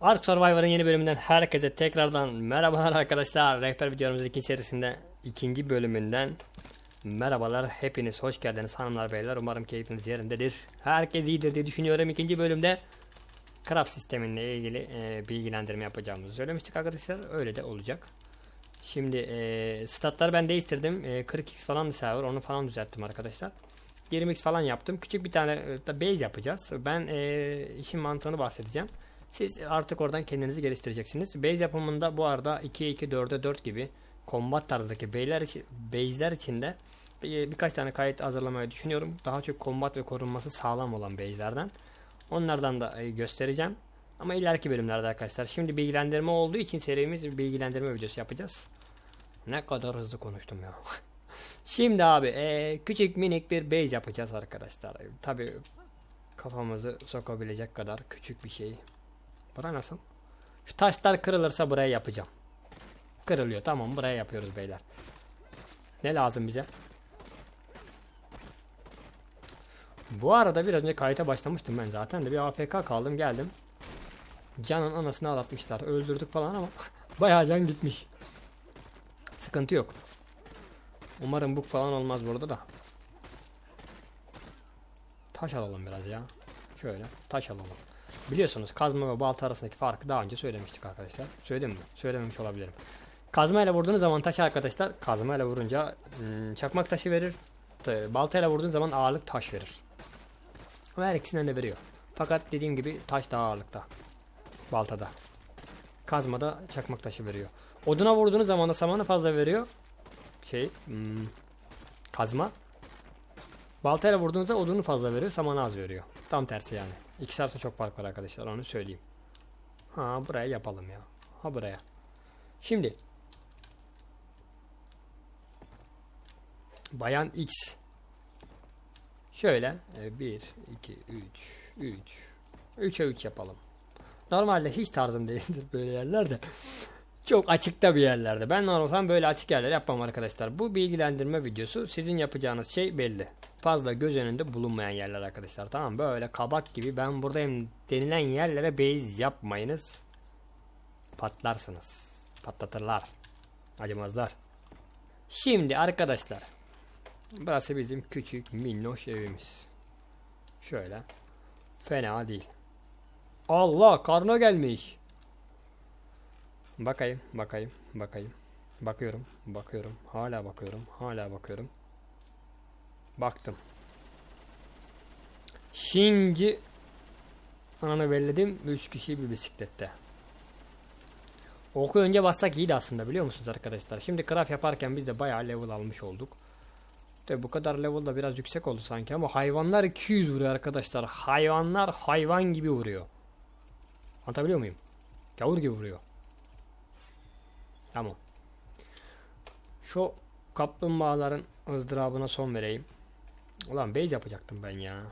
Ark Survivor'ın yeni bölümünden herkese tekrardan merhabalar arkadaşlar. Rehber videomuzun ikinci serisinde ikinci bölümünden merhabalar. Hepiniz hoş geldiniz hanımlar beyler. Umarım keyfiniz yerindedir. Herkes iyidir diye düşünüyorum. İkinci bölümde craft sisteminle ilgili e, bilgilendirme yapacağımızı söylemiştik arkadaşlar. Öyle de olacak. Şimdi e, statları ben değiştirdim. E, 40x falan server onu falan düzelttim arkadaşlar. 20x falan yaptım. Küçük bir tane e, base yapacağız. Ben e, işin mantığını bahsedeceğim. Siz artık oradan kendinizi geliştireceksiniz. Base yapımında bu arada 2'ye 2, 4'e 4 gibi combat tarzındaki beyler için, base'ler içinde bir, birkaç tane kayıt hazırlamayı düşünüyorum. Daha çok combat ve korunması sağlam olan base'lerden. Onlardan da e, göstereceğim. Ama ileriki bölümlerde arkadaşlar. Şimdi bilgilendirme olduğu için serimiz bilgilendirme videosu yapacağız. Ne kadar hızlı konuştum ya. Şimdi abi e, küçük minik bir base yapacağız arkadaşlar. Tabi kafamızı sokabilecek kadar küçük bir şey. Bura nasıl? Şu taşlar kırılırsa buraya yapacağım. Kırılıyor tamam buraya yapıyoruz beyler. Ne lazım bize? Bu arada biraz önce kayıta başlamıştım ben zaten de bir AFK kaldım geldim. Canın anasını ağlatmışlar. Öldürdük falan ama bayağı can gitmiş. Sıkıntı yok. Umarım bug falan olmaz burada da. Taş alalım biraz ya. Şöyle taş alalım. Biliyorsunuz kazma ve balta arasındaki farkı daha önce söylemiştik arkadaşlar. Söyledim mi? Söylememiş olabilirim. Kazma ile vurduğunuz zaman taş arkadaşlar kazma ile vurunca ım, çakmak taşı verir. Balta ile vurduğun zaman ağırlık taş verir. Ama her ikisinden de veriyor. Fakat dediğim gibi taş daha ağırlıkta. Baltada. Kazmada çakmak taşı veriyor. Oduna vurduğunuz zaman da samanı fazla veriyor. Şey, hmm, kazma. Baltayla vurduğunuzda odunu fazla veriyor, samanı az veriyor. Tam tersi yani. İkisi arasında çok fark var arkadaşlar, onu söyleyeyim. Ha buraya yapalım ya. Ha buraya. Şimdi. Bayan X. Şöyle 1, 2, 3, 3. 3'e 3 yapalım. Normalde hiç tarzım değildir böyle yerlerde. Çok açıkta bir yerlerde. Ben olsam böyle açık yerler yapmam arkadaşlar. Bu bilgilendirme videosu sizin yapacağınız şey belli. Fazla göz önünde bulunmayan yerler arkadaşlar. Tamam böyle kabak gibi ben buradayım denilen yerlere base yapmayınız. Patlarsınız. Patlatırlar. Acımazlar. Şimdi arkadaşlar. Burası bizim küçük minnoş evimiz. Şöyle. Fena değil. Allah karno gelmiş. Bakayım, bakayım, bakayım. Bakıyorum, bakıyorum. Hala bakıyorum, hala bakıyorum. Baktım. Şimdi ananı belledim. 3 kişi bir bisiklette. Oku önce bassak iyiydi aslında biliyor musunuz arkadaşlar? Şimdi craft yaparken biz de bayağı level almış olduk. Tabi bu kadar level da biraz yüksek oldu sanki ama hayvanlar 200 vuruyor arkadaşlar. Hayvanlar hayvan gibi vuruyor. Anlatabiliyor muyum? Gavur gibi vuruyor. Tamam. Şu kaplumbağaların ızdırabına son vereyim. Ulan base yapacaktım ben ya.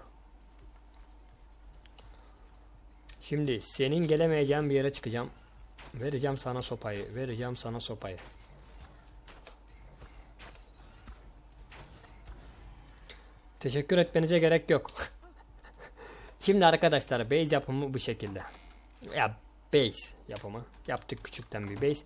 Şimdi senin gelemeyeceğin bir yere çıkacağım. Vereceğim sana sopayı. Vereceğim sana sopayı. Teşekkür etmenize gerek yok. Şimdi arkadaşlar base yapımı bu şekilde. Ya base yapımı. Yaptık küçükten bir base.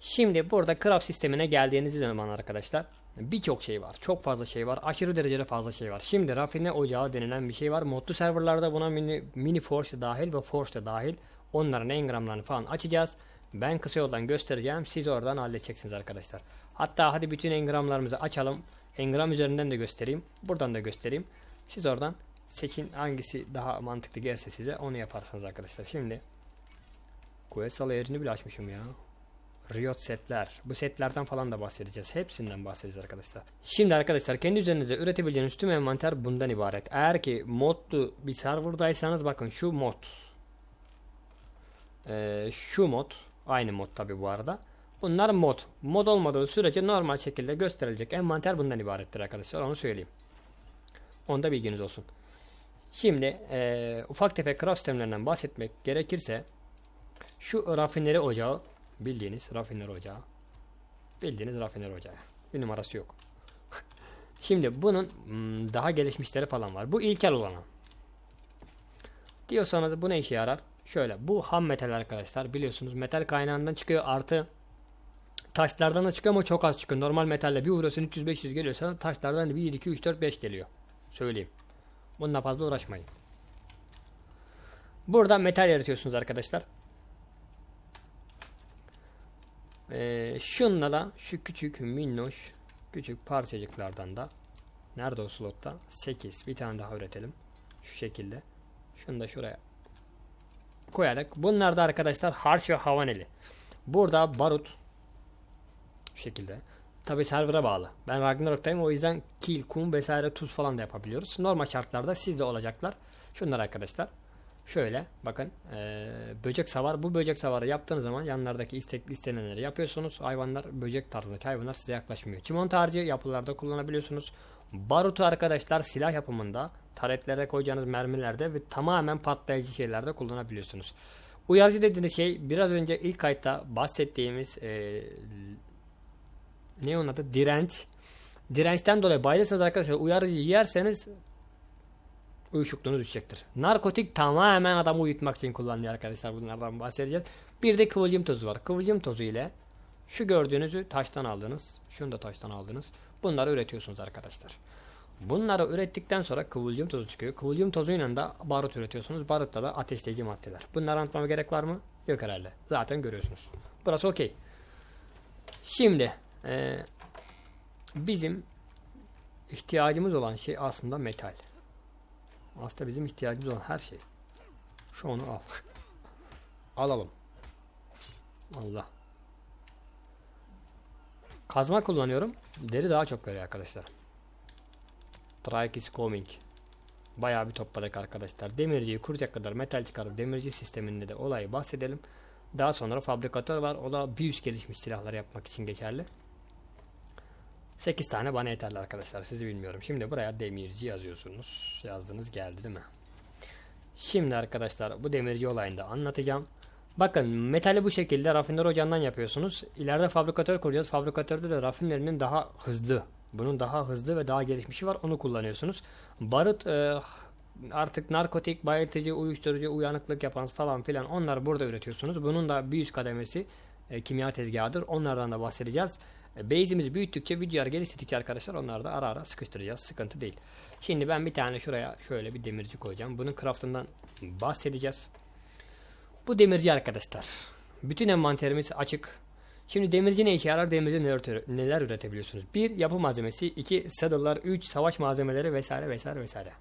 Şimdi burada craft sistemine geldiğiniz zaman arkadaşlar birçok şey var. Çok fazla şey var. Aşırı derecede fazla şey var. Şimdi rafine ocağı denilen bir şey var. Modlu serverlarda buna mini, mini force dahil ve force de dahil. Onların engramlarını falan açacağız. Ben kısa yoldan göstereceğim. Siz oradan halledeceksiniz arkadaşlar. Hatta hadi bütün engramlarımızı açalım. Engram üzerinden de göstereyim. Buradan da göstereyim. Siz oradan seçin hangisi daha mantıklı gelse size onu yaparsınız arkadaşlar. Şimdi Kuesal yerini bile açmışım ya. Riot setler. Bu setlerden falan da bahsedeceğiz. Hepsinden bahsedeceğiz arkadaşlar. Şimdi arkadaşlar kendi üzerinize üretebileceğiniz tüm envanter bundan ibaret. Eğer ki modlu bir serverdaysanız bakın şu mod. Ee, şu mod. Aynı mod tabi bu arada. Bunlar mod. Mod olmadığı sürece normal şekilde gösterilecek envanter bundan ibarettir arkadaşlar. Onu söyleyeyim. Onda bilginiz olsun. Şimdi ee, ufak tefek craft sistemlerinden bahsetmek gerekirse şu rafineri ocağı bildiğiniz rafineri ocağı bildiğiniz rafineri ocağı bir numarası yok. Şimdi bunun hmm, daha gelişmişleri falan var. Bu ilkel olanı. Diyorsanız bu ne işe yarar? Şöyle bu ham metal arkadaşlar biliyorsunuz metal kaynağından çıkıyor artı taşlardan da çıkıyor ama çok az çıkıyor. Normal metalle bir vuruyorsun 300-500 geliyorsa taşlardan 1, 2, 3, 4, 5 geliyor. Söyleyeyim. Bununla fazla uğraşmayın. Burada metal yaratıyorsunuz arkadaşlar. Ee, şunla da şu küçük minnoş küçük parçacıklardan da nerede o slotta? 8 bir tane daha üretelim. Şu şekilde. Şunu da şuraya koyarak. Bunlar da arkadaşlar harç ve havaneli. Burada barut şu şekilde. Tabi server'a bağlı. Ben Ragnarok'tayım. O yüzden kil kum vesaire tuz falan da yapabiliyoruz. Normal şartlarda sizde olacaklar. Şunlar arkadaşlar Şöyle bakın eee, böcek savar. Bu böcek savarı yaptığınız zaman yanlardaki istek istenenleri yapıyorsunuz. Hayvanlar böcek tarzındaki hayvanlar size yaklaşmıyor. Çimento harcı yapılarda kullanabiliyorsunuz. Barutu arkadaşlar silah yapımında taretlere koyacağınız mermilerde ve tamamen patlayıcı şeylerde kullanabiliyorsunuz. Uyarıcı dediğiniz şey biraz önce ilk kayıtta bahsettiğimiz eee, ne onun adı direnç. Dirençten dolayı bayılırsanız arkadaşlar uyarıcı yerseniz uyuşukluğunuz düşecektir. Narkotik tamamen adamı uyutmak için kullanılıyor arkadaşlar. Bunlardan bahsedeceğiz. Bir de kıvılcım tozu var. Kıvılcım tozu ile şu gördüğünüzü taştan aldınız. Şunu da taştan aldınız. Bunları üretiyorsunuz arkadaşlar. Bunları ürettikten sonra kıvılcım tozu çıkıyor. Kıvılcım tozuyla da barut üretiyorsunuz. Barutta da ateşleyici maddeler. Bunları anlatmama gerek var mı? Yok herhalde. Zaten görüyorsunuz. Burası okey. Şimdi eee, bizim ihtiyacımız olan şey aslında metal. Aslında bizim ihtiyacımız olan her şey. Şu onu al. Alalım. Allah. Kazma kullanıyorum. Deri daha çok görüyor arkadaşlar. Strike is coming. Bayağı bir topladık arkadaşlar. Demirciyi kuracak kadar metal çıkarıp demirci sisteminde de olayı bahsedelim. Daha sonra fabrikatör var. O da bir üst gelişmiş silahlar yapmak için geçerli. 8 tane bana yeterli arkadaşlar. Sizi bilmiyorum. Şimdi buraya demirci yazıyorsunuz. Yazdınız geldi değil mi? Şimdi arkadaşlar bu demirci olayını da anlatacağım. Bakın metali bu şekilde rafiner ocağından yapıyorsunuz. İleride fabrikatör kuracağız. Fabrikatörde de rafinerinin daha hızlı. Bunun daha hızlı ve daha gelişmişi var. Onu kullanıyorsunuz. Barut e, artık narkotik, bayıltıcı, uyuşturucu, uyanıklık yapan falan filan onlar burada üretiyorsunuz. Bunun da bir üst kademesi e, kimya tezgahıdır. Onlardan da bahsedeceğiz. Base'imizi büyüttükçe, videolar geliştirdikçe arkadaşlar onları da ara ara sıkıştıracağız. Sıkıntı değil. Şimdi ben bir tane şuraya şöyle bir demirci koyacağım. Bunun craftından bahsedeceğiz. Bu demirci arkadaşlar. Bütün envanterimiz açık. Şimdi demirci ne işe yarar? Demirci neler üretebiliyorsunuz? Bir yapı malzemesi, iki saddle'lar, üç savaş malzemeleri vesaire vesaire vesaire.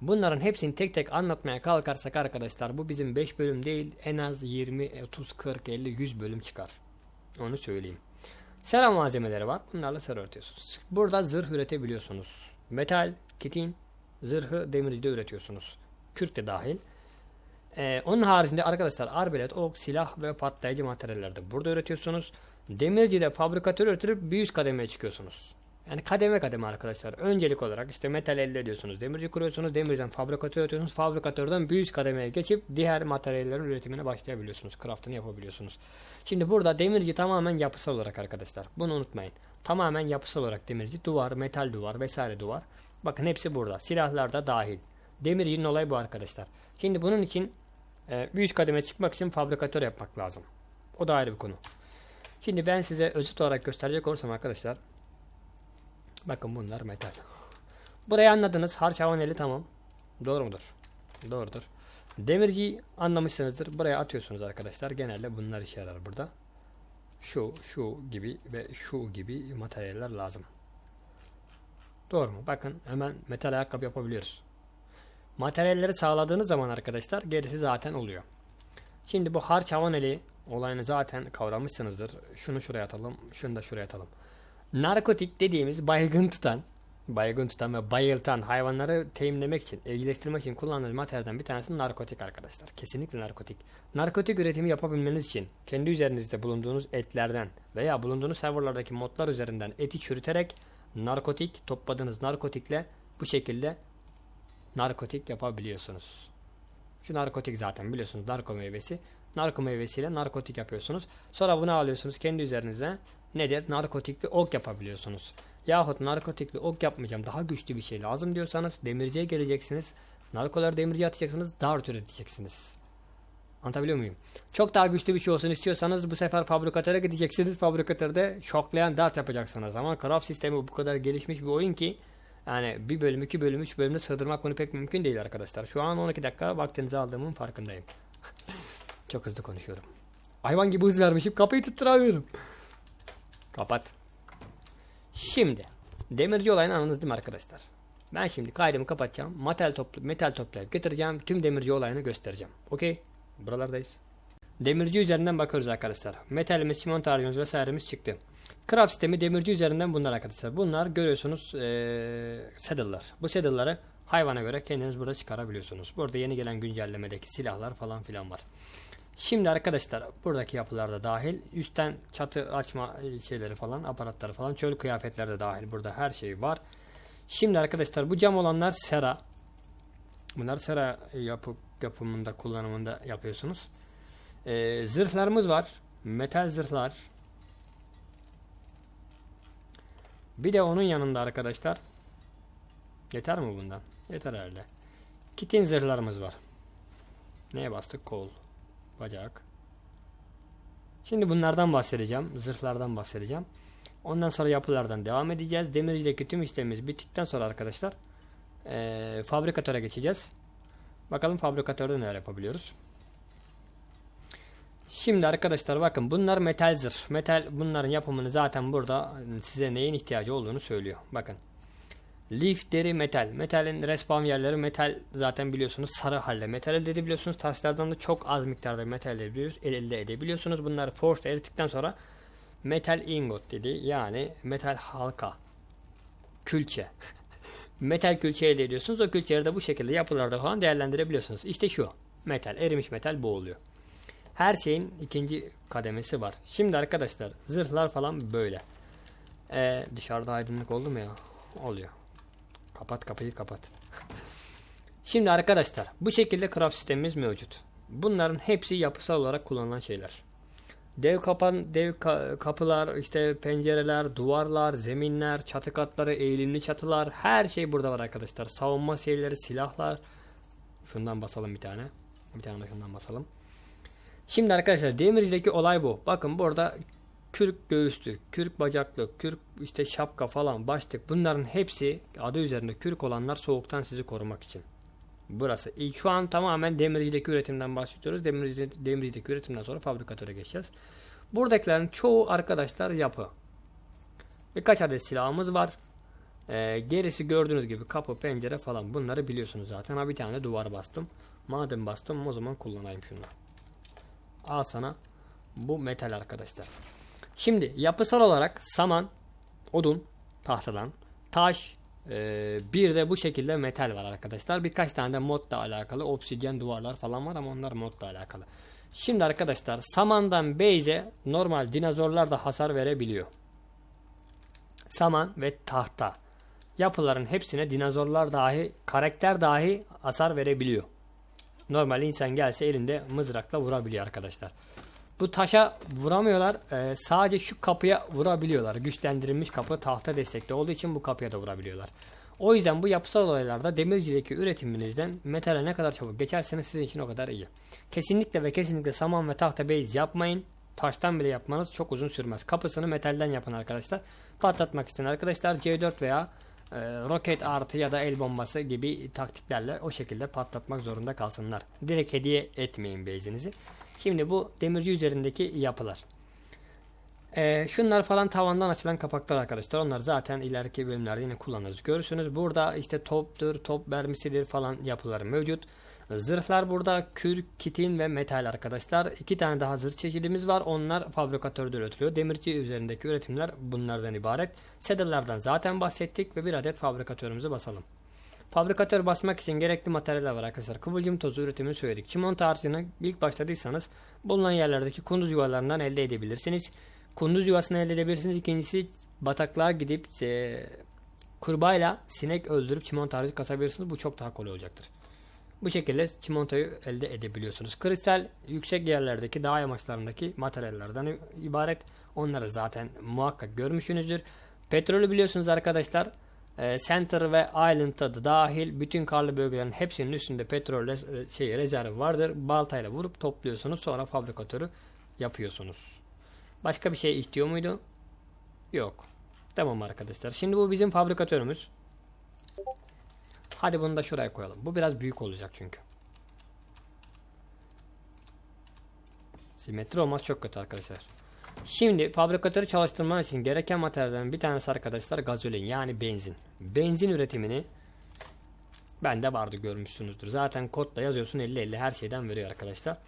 Bunların hepsini tek tek anlatmaya kalkarsak arkadaşlar bu bizim 5 bölüm değil en az 20, 30, 40, 50, 100 bölüm çıkar. Onu söyleyeyim. Sera malzemeleri var. Bunlarla sera üretiyorsunuz. Burada zırh üretebiliyorsunuz. Metal, kitin, zırhı demircide üretiyorsunuz. Kürk de dahil. Ee, onun haricinde arkadaşlar arbelet, ok, silah ve patlayıcı materyaller de burada üretiyorsunuz. Demircide fabrikatör üretip bir üst kademeye çıkıyorsunuz. Yani kademe kademe arkadaşlar. Öncelik olarak işte metal elde ediyorsunuz. Demirci kuruyorsunuz. Demirden fabrikatör üretiyorsunuz. Fabrikatörden bir üst kademeye geçip diğer materyallerin üretimine başlayabiliyorsunuz. Craftını yapabiliyorsunuz. Şimdi burada demirci tamamen yapısal olarak arkadaşlar. Bunu unutmayın. Tamamen yapısal olarak demirci. Duvar, metal duvar vesaire duvar. Bakın hepsi burada. Silahlar da dahil. Demircinin olayı bu arkadaşlar. Şimdi bunun için e, bir üst kademe çıkmak için fabrikatör yapmak lazım. O da ayrı bir konu. Şimdi ben size özet olarak gösterecek olursam arkadaşlar. Bakın bunlar metal. Burayı anladınız. Harç havaneli tamam. Doğru mudur? Doğrudur. Demirciyi anlamışsınızdır. Buraya atıyorsunuz arkadaşlar. Genelde bunlar işe yarar burada. Şu, şu gibi ve şu gibi materyaller lazım. Doğru mu? Bakın hemen metal ayakkabı yapabiliyoruz. Materyalleri sağladığınız zaman arkadaşlar gerisi zaten oluyor. Şimdi bu harç havaneli olayını zaten kavramışsınızdır. Şunu şuraya atalım. Şunu da şuraya atalım. Narkotik dediğimiz baygın tutan, baygın tutan ve bayıltan hayvanları teminlemek için, evcilleştirmek için kullanılan materyalden bir tanesi narkotik arkadaşlar. Kesinlikle narkotik. Narkotik üretimi yapabilmeniz için kendi üzerinizde bulunduğunuz etlerden veya bulunduğunuz serverlardaki modlar üzerinden eti çürüterek narkotik topladığınız narkotikle bu şekilde narkotik yapabiliyorsunuz. Şu narkotik zaten biliyorsunuz narko meyvesi. Narko meyvesiyle narkotik yapıyorsunuz. Sonra bunu alıyorsunuz kendi üzerinize. Nedir? Narkotikli ok yapabiliyorsunuz. Yahut narkotikli ok yapmayacağım daha güçlü bir şey lazım diyorsanız demirciye geleceksiniz. Narkoları demirciye atacaksınız. Dart üreteceksiniz. Anlatabiliyor muyum? Çok daha güçlü bir şey olsun istiyorsanız bu sefer fabrikatöre gideceksiniz. Fabrikatörde şoklayan dart yapacaksınız. Ama craft sistemi bu kadar gelişmiş bir oyun ki yani bir bölüm, iki bölüm, üç bölümde sığdırmak bunu pek mümkün değil arkadaşlar. Şu an 12 dakika vaktinizi aldığımın farkındayım. Çok hızlı konuşuyorum. Hayvan gibi hız vermişim. Kapıyı tutturamıyorum. Kapat. Şimdi demirci olayını anladınız değil mi arkadaşlar? Ben şimdi kaydımı kapatacağım. Metal toplu metal toplayıp getireceğim. Tüm demirci olayını göstereceğim. Okey. Buralardayız. Demirci üzerinden bakıyoruz arkadaşlar. Metalimiz, çimento harcımız vesairemiz çıktı. Craft sistemi demirci üzerinden bunlar arkadaşlar. Bunlar görüyorsunuz ee, saddle'lar. Bu saddle'ları hayvana göre kendiniz burada çıkarabiliyorsunuz. Burada yeni gelen güncellemedeki silahlar falan filan var. Şimdi arkadaşlar buradaki yapılar da dahil. Üstten çatı açma şeyleri falan, aparatları falan, çöl kıyafetleri de dahil. Burada her şey var. Şimdi arkadaşlar bu cam olanlar sera. Bunlar sera yapı, yapımında, kullanımında yapıyorsunuz. Ee, zırhlarımız var. Metal zırhlar. Bir de onun yanında arkadaşlar. Yeter mi bundan? Yeter herhalde. Kitin zırhlarımız var. Neye bastık? Kol. Bacak. Şimdi bunlardan bahsedeceğim. Zırhlardan bahsedeceğim. Ondan sonra yapılardan devam edeceğiz. Demircideki tüm işlemimiz bittikten sonra arkadaşlar eee fabrikatöre geçeceğiz. Bakalım fabrikatörde neler yapabiliyoruz. Şimdi arkadaşlar bakın bunlar metal zırh. Metal bunların yapımını zaten burada size neyin ihtiyacı olduğunu söylüyor. Bakın. Leaf deri metal. Metalin respawn yerleri metal zaten biliyorsunuz sarı halde metal elde edebiliyorsunuz. Taşlardan da çok az miktarda metal elde edebiliyorsunuz. Bunları forged erittikten sonra metal ingot dedi. Yani metal halka. Külçe. metal külçe elde ediyorsunuz. O külçeleri de bu şekilde yapılarda falan değerlendirebiliyorsunuz. İşte şu. Metal. Erimiş metal bu oluyor. Her şeyin ikinci kademesi var. Şimdi arkadaşlar zırhlar falan böyle. Ee, dışarıda aydınlık oldu mu ya? Oluyor. Kapat kapıyı kapat. Şimdi arkadaşlar bu şekilde craft sistemimiz mevcut. Bunların hepsi yapısal olarak kullanılan şeyler. Dev kapan, dev ka- kapılar, işte pencereler, duvarlar, zeminler, çatı katları, eğilimli çatılar, her şey burada var arkadaşlar. Savunma şeyleri, silahlar. Şundan basalım bir tane. Bir tane de şundan basalım. Şimdi arkadaşlar demircideki olay bu. Bakın burada kürk göğüslü, kürk bacaklı, kürk işte şapka falan başlık bunların hepsi adı üzerinde kürk olanlar soğuktan sizi korumak için. Burası. Şu an tamamen demircideki üretimden bahsediyoruz. Demirci, demircideki üretimden sonra fabrikatöre geçeceğiz. Buradakilerin çoğu arkadaşlar yapı. Birkaç adet silahımız var. Ee, gerisi gördüğünüz gibi kapı, pencere falan bunları biliyorsunuz zaten. Ha bir tane duvar bastım. Madem bastım o zaman kullanayım şunu. Al sana bu metal arkadaşlar. Şimdi yapısal olarak saman, odun, tahtadan, taş, e, bir de bu şekilde metal var arkadaşlar. Birkaç tane de modla alakalı obsidyen duvarlar falan var ama onlar modla alakalı. Şimdi arkadaşlar samandan beyze normal dinozorlar da hasar verebiliyor. Saman ve tahta yapıların hepsine dinozorlar dahi karakter dahi hasar verebiliyor. Normal insan gelse elinde mızrakla vurabiliyor arkadaşlar. Bu taşa vuramıyorlar. Ee, sadece şu kapıya vurabiliyorlar. Güçlendirilmiş kapı tahta destekli olduğu için bu kapıya da vurabiliyorlar. O yüzden bu yapısal olaylarda demircideki üretiminizden metale ne kadar çabuk geçerseniz sizin için o kadar iyi. Kesinlikle ve kesinlikle saman ve tahta base yapmayın. Taştan bile yapmanız çok uzun sürmez. Kapısını metalden yapın arkadaşlar. Patlatmak isteyen arkadaşlar C4 veya e, roket artı ya da el bombası gibi taktiklerle o şekilde patlatmak zorunda kalsınlar. Direkt hediye etmeyin base'inizi. Şimdi bu demirci üzerindeki yapılar. Ee, şunlar falan tavandan açılan kapaklar arkadaşlar. Onlar zaten ileriki bölümlerde yine kullanırız. Görürsünüz burada işte toptur, top mermisidir falan yapıları mevcut. Zırhlar burada kürk, kitin ve metal arkadaşlar. İki tane daha zırh çeşidimiz var. Onlar fabrikatörde üretiliyor. Demirci üzerindeki üretimler bunlardan ibaret. Saddle'lardan zaten bahsettik ve bir adet fabrikatörümüzü basalım. Fabrikatör basmak için gerekli materyaller var arkadaşlar. Kıvılcım tozu üretimini söyledik. Çimento harcını ilk başladıysanız bulunan yerlerdeki kunduz yuvalarından elde edebilirsiniz. Kunduz yuvasını elde edebilirsiniz. İkincisi bataklığa gidip e, kurbağayla sinek öldürüp çimento harcı kasabilirsiniz. Bu çok daha kolay olacaktır. Bu şekilde çimentoyu elde edebiliyorsunuz. Kristal yüksek yerlerdeki dağ yamaçlarındaki materyallerden ibaret. Onları zaten muhakkak görmüşsünüzdür. Petrolü biliyorsunuz arkadaşlar. E, Center ve Island'da da dahil bütün karlı bölgelerin hepsinin üstünde petrol res- şey, rezervi vardır. Baltayla vurup topluyorsunuz sonra fabrikatörü yapıyorsunuz. Başka bir şey istiyor muydu? Yok. Tamam arkadaşlar. Şimdi bu bizim fabrikatörümüz. Hadi bunu da şuraya koyalım. Bu biraz büyük olacak çünkü. Simetri olmaz çok kötü arkadaşlar. Şimdi fabrikatörü çalıştırman için gereken materyallerin bir tanesi arkadaşlar gazolin yani benzin. Benzin üretimini bende vardı görmüşsünüzdür. Zaten kodda yazıyorsun 50-50 her şeyden veriyor arkadaşlar.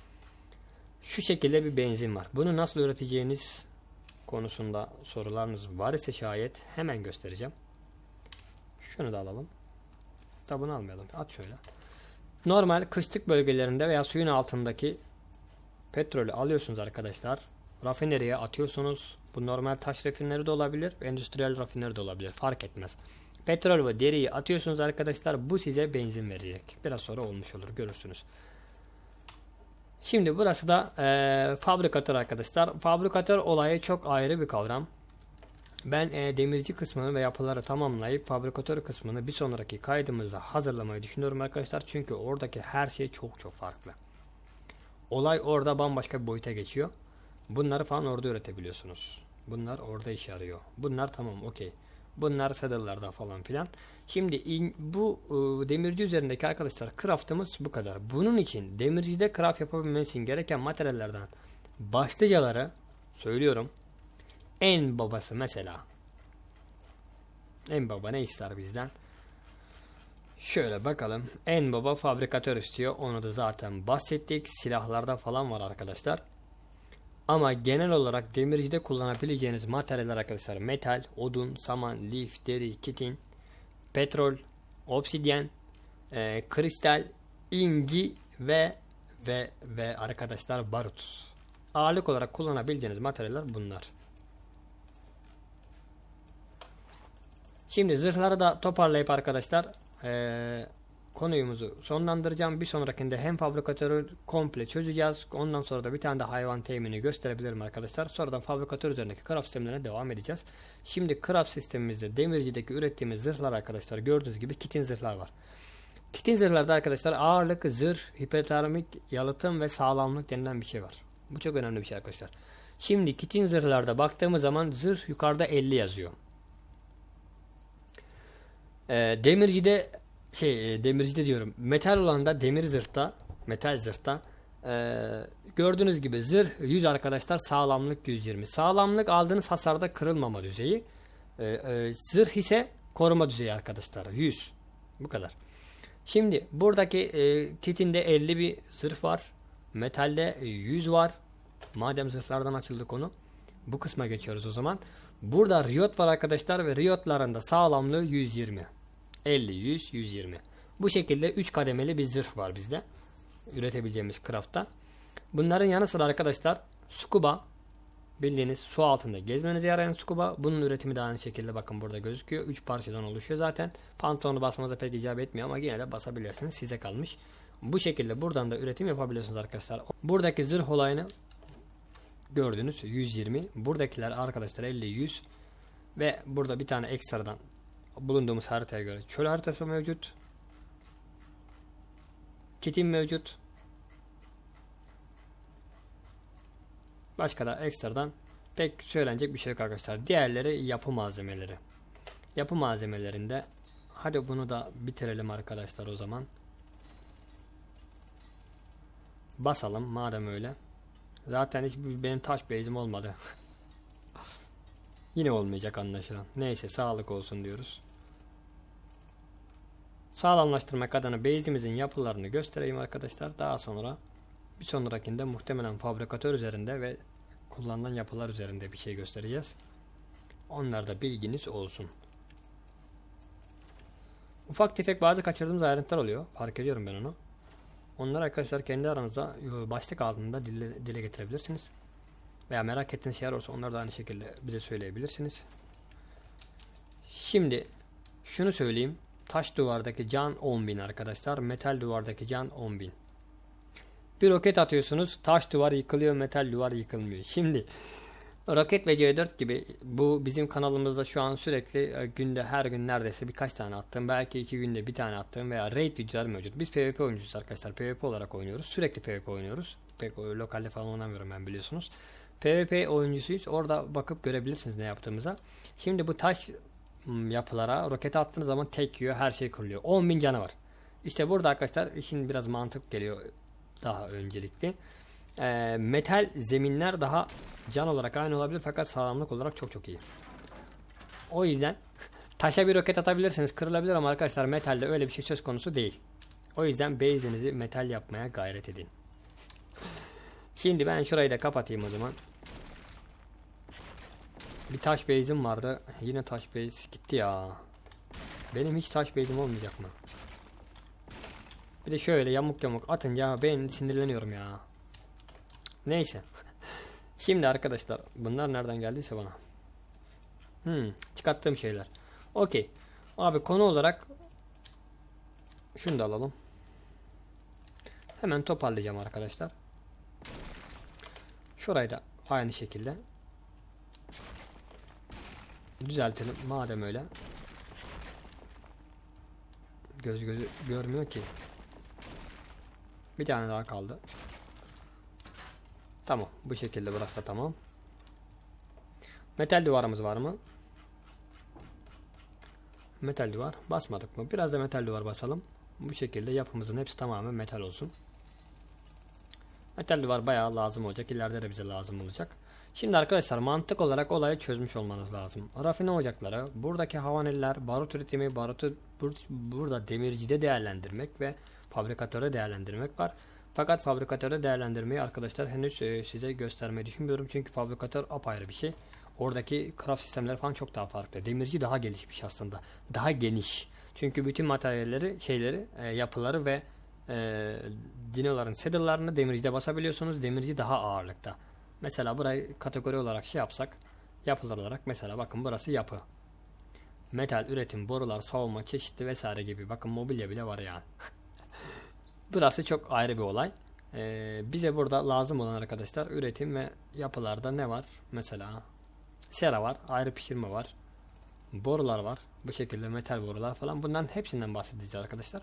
Şu şekilde bir benzin var. Bunu nasıl üreteceğiniz konusunda sorularınız var ise şayet hemen göstereceğim. Şunu da alalım. Da bunu almayalım. At şöyle. Normal kışlık bölgelerinde veya suyun altındaki petrolü alıyorsunuz arkadaşlar. Rafineriye atıyorsunuz. Bu normal taş rafineri de olabilir. Endüstriyel rafineri de olabilir. Fark etmez. Petrol ve deriyi atıyorsunuz arkadaşlar. Bu size benzin verecek. Biraz sonra olmuş olur. Görürsünüz. Şimdi burası da eee fabrikatör arkadaşlar. Fabrikatör olayı çok ayrı bir kavram. Ben eee, demirci kısmını ve yapıları tamamlayıp fabrikatör kısmını bir sonraki kaydımızda hazırlamayı düşünüyorum arkadaşlar. Çünkü oradaki her şey çok çok farklı. Olay orada bambaşka bir boyuta geçiyor. Bunları falan orada üretebiliyorsunuz. Bunlar orada işe yarıyor. Bunlar tamam okey. Bunlar saddle'larda falan filan. Şimdi in- bu e, demirci üzerindeki arkadaşlar craftımız bu kadar. Bunun için demircide craft yapabilmeniz için gereken materyallerden başlıcaları söylüyorum. En babası mesela. En baba ne ister bizden? Şöyle bakalım. En baba fabrikatör istiyor. Onu da zaten bahsettik. Silahlarda falan var arkadaşlar. Ama genel olarak demircide kullanabileceğiniz materyaller arkadaşlar metal, odun, saman, lif, deri, kitin, petrol, obsidyen, e, kristal, inci ve ve ve arkadaşlar barut. Ağırlık olarak kullanabileceğiniz materyaller bunlar. Şimdi zırhları da toparlayıp arkadaşlar eee, konuyumuzu sonlandıracağım. Bir sonrakinde hem fabrikatörü komple çözeceğiz. Ondan sonra da bir tane de hayvan temini gösterebilirim arkadaşlar. Sonradan fabrikatör üzerindeki craft sistemlerine devam edeceğiz. Şimdi craft sistemimizde demircideki ürettiğimiz zırhlar arkadaşlar gördüğünüz gibi kitin zırhlar var. Kitin zırhlarda arkadaşlar ağırlık, zırh, hipertermik, yalıtım ve sağlamlık denilen bir şey var. Bu çok önemli bir şey arkadaşlar. Şimdi kitin zırhlarda baktığımız zaman zırh yukarıda 50 yazıyor. Ee, demircide şey e, demircide diyorum. Metal olanda demir zırhta, metal zırhta ee, gördüğünüz gibi zırh 100 arkadaşlar sağlamlık 120. Sağlamlık aldığınız hasarda kırılmama düzeyi. Ee, e, zırh ise koruma düzeyi arkadaşlar 100. Bu kadar. Şimdi buradaki e, kitinde 50 bir zırh var. Metalde 100 var. Madem zırhlardan açıldı konu. Bu kısma geçiyoruz o zaman. Burada riot var arkadaşlar ve riotların da sağlamlığı 120. 50, 100, 120. Bu şekilde 3 kademeli bir zırh var bizde. Üretebileceğimiz craft'ta. Bunların yanı sıra arkadaşlar scuba bildiğiniz su altında gezmenize yarayan scuba. Bunun üretimi de aynı şekilde bakın burada gözüküyor. 3 parçadan oluşuyor zaten. Pantolonu basmanıza pek icap etmiyor ama yine de basabilirsiniz. Size kalmış. Bu şekilde buradan da üretim yapabiliyorsunuz arkadaşlar. Buradaki zırh olayını gördünüz 120. Buradakiler arkadaşlar 50 100 ve burada bir tane ekstradan bulunduğumuz haritaya göre çöl haritası mevcut. Kitin mevcut. Başka da ekstradan pek söylenecek bir şey yok arkadaşlar. Diğerleri yapı malzemeleri. Yapı malzemelerinde hadi bunu da bitirelim arkadaşlar o zaman. Basalım madem öyle. Zaten hiç benim taş base'im olmadı. Yine olmayacak anlaşılan. Neyse sağlık olsun diyoruz. Sağlamlaştırmak adına base'imizin yapılarını göstereyim arkadaşlar. Daha sonra bir sonrakinde muhtemelen fabrikatör üzerinde ve kullanılan yapılar üzerinde bir şey göstereceğiz. Onlarda bilginiz olsun. Ufak tefek bazı kaçırdığımız ayrıntılar oluyor. Fark ediyorum ben onu. Onları arkadaşlar kendi aranızda başlık altında dile, dile getirebilirsiniz. Veya merak ettiğiniz şeyler olursa onları da aynı şekilde bize söyleyebilirsiniz. Şimdi şunu söyleyeyim. Taş duvardaki can 10.000 arkadaşlar. Metal duvardaki can 10.000. Bir roket atıyorsunuz. Taş duvar yıkılıyor. Metal duvar yıkılmıyor. Şimdi Roket ve C4 gibi bu bizim kanalımızda şu an sürekli e, günde her gün neredeyse birkaç tane attığım belki iki günde bir tane attığım veya raid videolar mevcut. Biz PvP oyuncuyuz arkadaşlar. PvP olarak oynuyoruz. Sürekli PvP oynuyoruz. Pek lokalde falan oynamıyorum ben biliyorsunuz. PvP oyuncusuyuz. Orada bakıp görebilirsiniz ne yaptığımıza. Şimdi bu taş yapılara roket attığınız zaman tek yiyor her şey kırılıyor. 10.000 canı var. İşte burada arkadaşlar işin biraz mantık geliyor daha öncelikli. Ee, metal zeminler daha can olarak aynı olabilir fakat sağlamlık olarak çok çok iyi. O yüzden taşa bir roket atabilirsiniz kırılabilir ama arkadaşlar metalde öyle bir şey söz konusu değil. O yüzden base'inizi metal yapmaya gayret edin. Şimdi ben şurayı da kapatayım o zaman. Bir taş base'im vardı. Yine taş base gitti ya. Benim hiç taş base'im olmayacak mı? Bir de şöyle yamuk yamuk atınca ben sinirleniyorum ya. Neyse. Şimdi arkadaşlar bunlar nereden geldiyse bana. Hmm, çıkarttığım şeyler. Okey. Abi konu olarak şunu da alalım. Hemen toparlayacağım arkadaşlar. Şurayı da aynı şekilde düzeltelim madem öyle. Göz gözü görmüyor ki. Bir tane daha kaldı. Tamam. Bu şekilde burası da tamam. Metal duvarımız var mı? Metal duvar. Basmadık mı? Biraz da metal duvar basalım. Bu şekilde yapımızın hepsi tamamen metal olsun. Metal duvar bayağı lazım olacak. İleride de bize lazım olacak. Şimdi arkadaşlar mantık olarak olayı çözmüş olmanız lazım. Rafine ocakları, buradaki havaneller, barut üretimi, barutu bur- burada demircide değerlendirmek ve fabrikatörde değerlendirmek var. Fakat fabrikatörde değerlendirmeyi arkadaşlar henüz e, size göstermeyi düşünmüyorum. Çünkü fabrikatör apayrı bir şey. Oradaki craft sistemleri falan çok daha farklı. Demirci daha gelişmiş aslında. Daha geniş. Çünkü bütün materyalleri, şeyleri, e, yapıları ve e, dinoların saddle'larını demircide basabiliyorsunuz. Demirci daha ağırlıkta. Mesela burayı kategori olarak şey yapsak, yapılar olarak mesela bakın burası yapı. Metal, üretim, borular, savunma, çeşitli vesaire gibi. Bakın mobilya bile var yani. Burası çok ayrı bir olay. Ee, bize burada lazım olan arkadaşlar üretim ve yapılarda ne var? Mesela sera var, ayrı pişirme var. Borular var. Bu şekilde metal borular falan. Bunların hepsinden bahsedeceğiz arkadaşlar.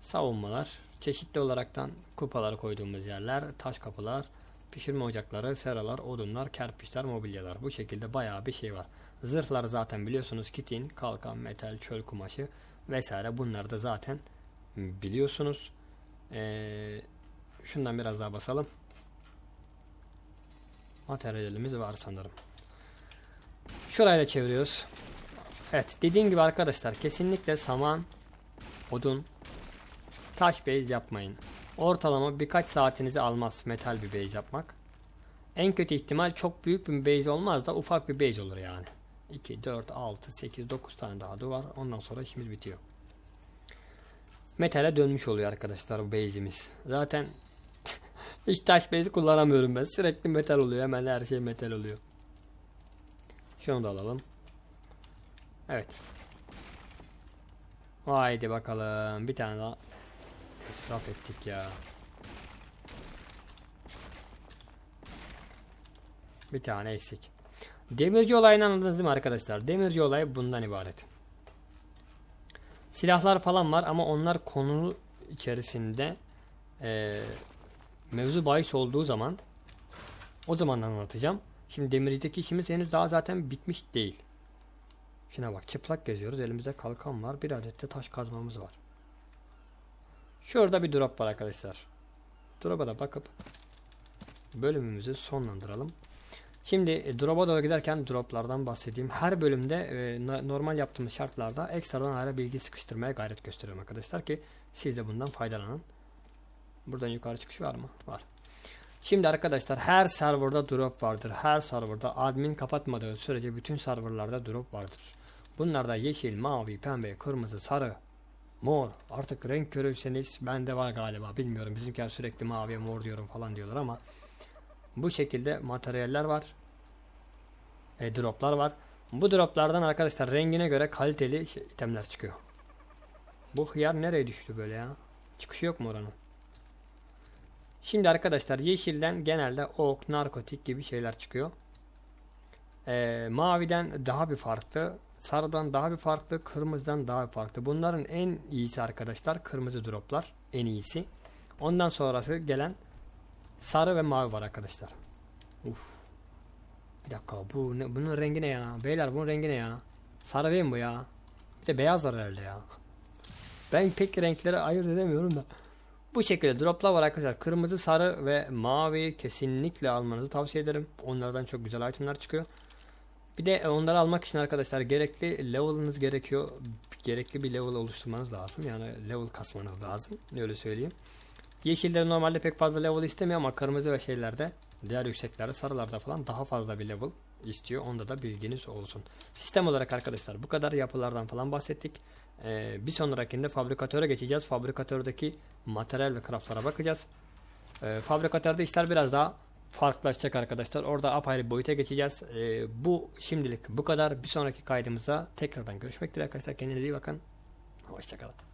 Savunmalar, çeşitli olaraktan kupalar koyduğumuz yerler, taş kapılar, pişirme ocakları, seralar, odunlar, kerpiçler, mobilyalar. Bu şekilde bayağı bir şey var. Zırhlar zaten biliyorsunuz kitin, kalkan, metal, çöl kumaşı vesaire. Bunları da zaten biliyorsunuz. Ee, şundan biraz daha basalım. Materyalimiz var sanırım. Şurayla çeviriyoruz. Evet dediğim gibi arkadaşlar kesinlikle saman, odun, taş base yapmayın. Ortalama birkaç saatinizi almaz metal bir base yapmak. En kötü ihtimal çok büyük bir base olmaz da ufak bir base olur yani. 2, 4, 6, 8, 9 tane daha duvar. Ondan sonra işimiz bitiyor. Metale dönmüş oluyor arkadaşlar bu base'imiz. Zaten hiç taş base kullanamıyorum ben. Sürekli metal oluyor. Hemen her şey metal oluyor. Şunu da alalım. Evet. Haydi bakalım. Bir tane daha israf ettik ya. Bir tane eksik. Demirci olayını anladınız değil mi arkadaşlar? Demirci olayı bundan ibaret. Silahlar falan var ama onlar konu içerisinde eee, mevzu bahis olduğu zaman o zaman anlatacağım. Şimdi demircideki işimiz henüz daha zaten bitmiş değil. Şuna bak çıplak geziyoruz. Elimizde kalkan var. Bir adet de taş kazmamız var. Şurada bir drop var arkadaşlar. Drop'a da bakıp bölümümüzü sonlandıralım. Şimdi e, drop'a doğru giderken droplardan bahsedeyim. Her bölümde e, normal yaptığımız şartlarda ekstradan ayrı bilgi sıkıştırmaya gayret gösteriyorum arkadaşlar ki siz de bundan faydalanın. Buradan yukarı çıkış var mı? Var. Şimdi arkadaşlar her serverda drop vardır. Her serverda admin kapatmadığı sürece bütün serverlarda drop vardır. Bunlarda yeşil, mavi, pembe, kırmızı, sarı, mor. Artık renk görürseniz bende var galiba. Bilmiyorum. Bizimkiler sürekli mavi, mor diyorum falan diyorlar ama bu şekilde materyaller var. E, droplar var. Bu droplardan arkadaşlar rengine göre kaliteli şey- itemler çıkıyor. Bu hıyar nereye düştü böyle ya? Çıkışı yok mu oranın? Şimdi arkadaşlar yeşilden genelde ok, narkotik gibi şeyler çıkıyor. Ee, maviden daha bir farklı, sarıdan daha bir farklı, kırmızıdan daha bir farklı. Bunların en iyisi arkadaşlar kırmızı droplar en iyisi. Ondan sonrası gelen sarı ve mavi var arkadaşlar. Uf. Bir dakika bu ne, bunun rengi ne ya? Beyler bunun rengi ne ya? Sarı değil mi bu ya? Bir de beyaz var herhalde ya. Ben pek renkleri ayırt edemiyorum da. Bu şekilde droplar var arkadaşlar. Kırmızı, sarı ve mavi kesinlikle almanızı tavsiye ederim. Onlardan çok güzel itemler çıkıyor. Bir de onları almak için arkadaşlar gerekli level'ınız gerekiyor. Gerekli bir level oluşturmanız lazım. Yani level kasmanız lazım. Öyle söyleyeyim. Yeşilde normalde pek fazla level istemiyor ama kırmızı ve şeylerde diğer yükseklerde sarılarda falan daha fazla bir level istiyor. Onda da bilginiz olsun. Sistem olarak arkadaşlar bu kadar yapılardan falan bahsettik. Ee, bir sonrakinde fabrikatöre geçeceğiz. Fabrikatördeki materyal ve craftlara bakacağız. Ee, fabrikatörde işler biraz daha farklılaşacak arkadaşlar. Orada apayrı boyuta geçeceğiz. Ee, bu şimdilik bu kadar. Bir sonraki kaydımızda tekrardan görüşmek dileğiyle arkadaşlar. Kendinize iyi bakın. Hoşçakalın.